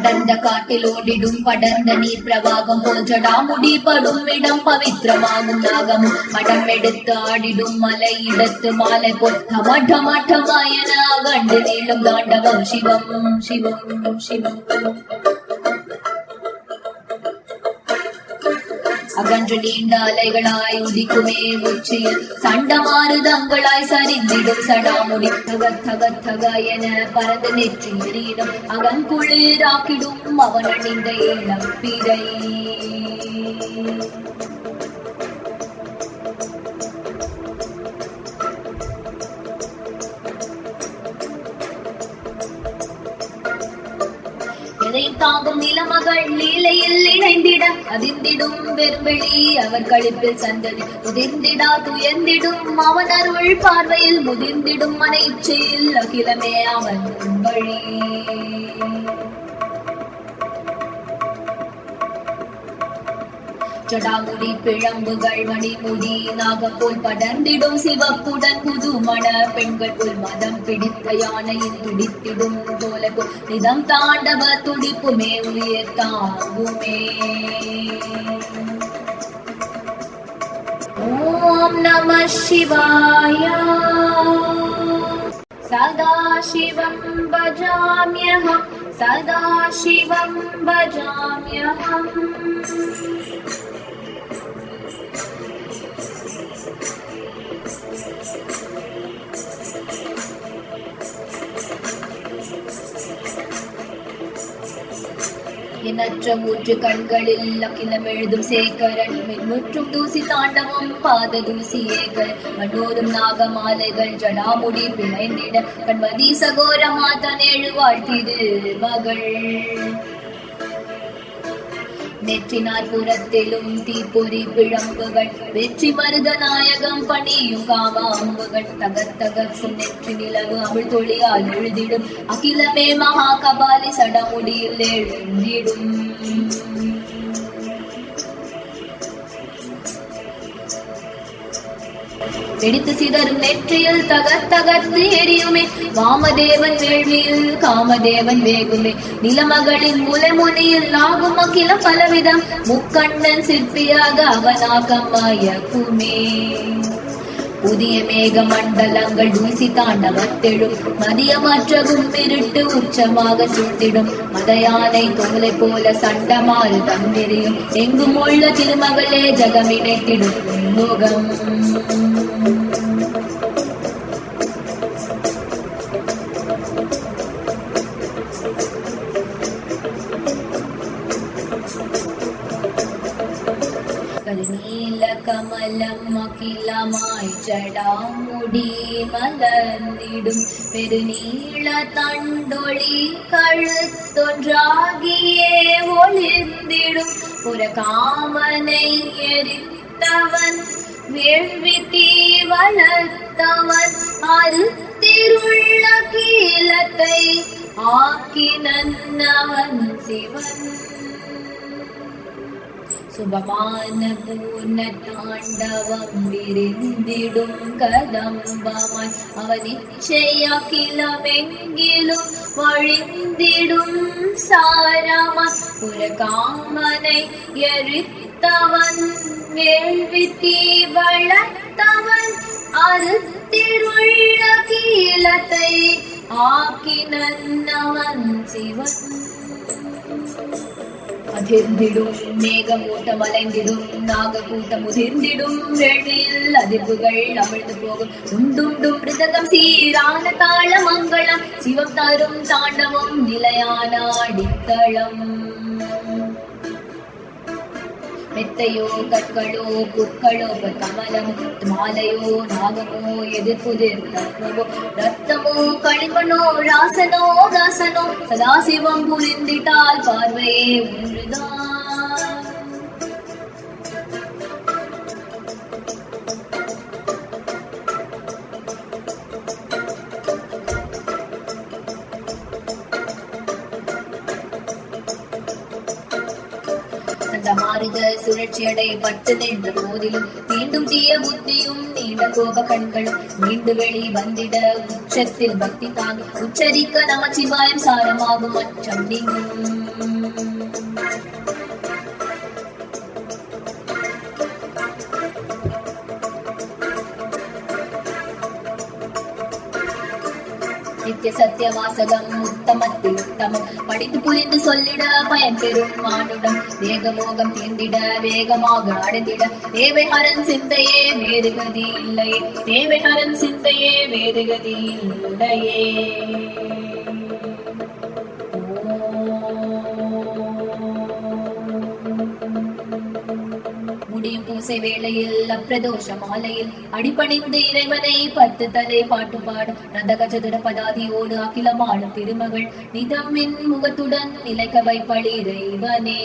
அடர்ந்த காட்டில் ஓடிடும் படர்ந்த நீர் பிரவாகம். போல் ஜடாமுடி படும் இடம் பவித்திரமாகும் நாகமும் மடம் எடுத்து ஆடிடும் மலை இடத்து மாலை போல் டமாட்டமாட்டமாயன கண்டு நீளும் தாண்டவம் சிவம் சிவம் சிவம். அகன்று நீண்ட அலைகளாய் உதிக்குமே உச்சியில். சண்டமாறு தங்களாய் சரிந்திடும் சடாமுடி தக என பறந்து நெற்றி எறியிடும். அகன் குளிராக்கிடும் அவன் தாங்கும் நிலமகள் நீலையில் இணைந்திட அதிர்ந்திடும் வெறும்பெளி அவர் கழிப்பில் சந்ததி. உதிர்ந்திடா துயர்ந்திடும் அவன் அருள் பார்வையில் முதிர்ந்திடும் மன இச்சையில் அகிலமே அவன் வழி ஜடாமுடி பிழம்புகள் மணிமுடி நாகப்போல் படர்ந்திடும் சிவப்புடன் புது புதுமண பெண்கள் போல் மதம் பிடித்த யானையில் துடித்திடும் போல போல் நிதம் தாண்டவ துடிப்புமே உயிர் தாங்குமே ஓம் நம சிவாய சதா சிவம் பஜாமியகம் சதா சிவம் எண்ணற்ற மூன்று கண்களில் அகிலம் எழுதும் சேகரன் மின்முற்றும் தூசி தாண்டவம் பாத தூசி ஏகர் மனோரும் நாகமாலைகள் ஜடாமுடி பிழைந்திட கண்மதி சகோர மாதான் எழுவாள் திரு மகள். நெற்றினார் புறத்திலும் தீப்பொறி விழம்புகள் வெற்றி மருத நாயகம் பணியும் காவா அம்புகள். தகர் நெற்றி நிலவு அமிழ் தொழியால் எழுதிடும். அகிலமே மகா கபாலி சடமுடியில் எழுந்திடும். வெடித்து சிதறும் நெற்றியில் தகர் தகர்த்து எரியுமே. வாமதேவன் வேள்வியில் காமதேவன் வேகுமே. நிலமகளின் முலைமுனியில் நாகும் அகிலம் பலவிதம். முக்கண்ணன் சிற்பியாக அவனாகமயக்குமே. புதிய மேக மண்டலங்கள் தூசி தாண்டவத்தெழும் மதியமற்றகும் இருட்டு உச்சமாக சுட்டிடும் மதயானை தோலை போல சண்டமாறு தந்திரியும் எங்கும் உள்ள திருமகளே ஜகமினைத்திடும் முகம். நீல கமலம் அகிலமாய் ஜடாமுடி மலர்ந்திடும். பெருநீள தண்டொளி கழுத்தொன்றாகியே ஒளிர்ந்திடும். புற காமனை எரிந்து வளர்த்தவன் வேள்வி தீ வளர்த்தவன் அறுத்திருள்ள கீழத்தை ஆக்கி நன்னவன் சிவன். சுபமான பூர்ண தாண்டவம் விரிந்திடும் கதம்பமாய் அவன் இச்சையகிலமெங்கிலும் வழிந்திடும் சாரமாய் ஒரு காமனை எரித்தவன். வேள்வி தீ வளர்த்தவன் அருத்திருள்ள கீழத்தை ஆக்கி நன்னவன் சிவன். அதிர்ந்திடும் மேகமூட்டம் அலைந்திடும் நாகக்கூட்டம் உதிர்ந்திடும் வேள்வியில் அதிர்வுகள் அமிழ்ந்து போகும். உண்டுண்டும் மிருதகம் சீரான தாள மங்களம் சிவம் தரும் தாண்டவம் நிலையான அடித்தளம். மெத்தையோ கற்களோ புற்களோ கமலமோ மாலையோ நாகமோ எதிர்ப்புதிர் தத்துவமோ ரத்தமோ களிமணோ ராசனோ தாசனோ சதாசிவம் புரிந்திட்டால் பார்வையே ஒன்றுதான் மாறுக சுழற்சியடை பட்டு நின்ற போதிலும் மீண்டும் தீய புத்தியும் நீண்ட கோப கண்களும் மீண்டு வெளி வந்திட உச்சத்தில் பக்தி தாங்கி உச்சரிக்க நமச்சிவாயம் சாரமாகும் அச்சம் நீங்கும். சத்திய வாசகம் உத்தமத்தில் உத்தமம் படித்து புரிந்து சொல்லிட பயன் பெறும் மானுடம். வேகமோகம் தீண்டிட வேகமாக அடைந்திட. தேவைஹரன் சிந்தையே வேறு கதி இல்லையே தேவைஹரன் சிந்தையே வேறு கதி இல்லையே. முடியும் வேளையில் அப்பிரதோஷ மாலையில் அடிபணிந்து இறைவனை பத்து தலை பாட்டு பாடும். ரதக சதுர பதாதியோடு அகிலமான திருமகள் நிதமின் முகத்துடன் நிலைக்க வைப்பளி இறைவனே.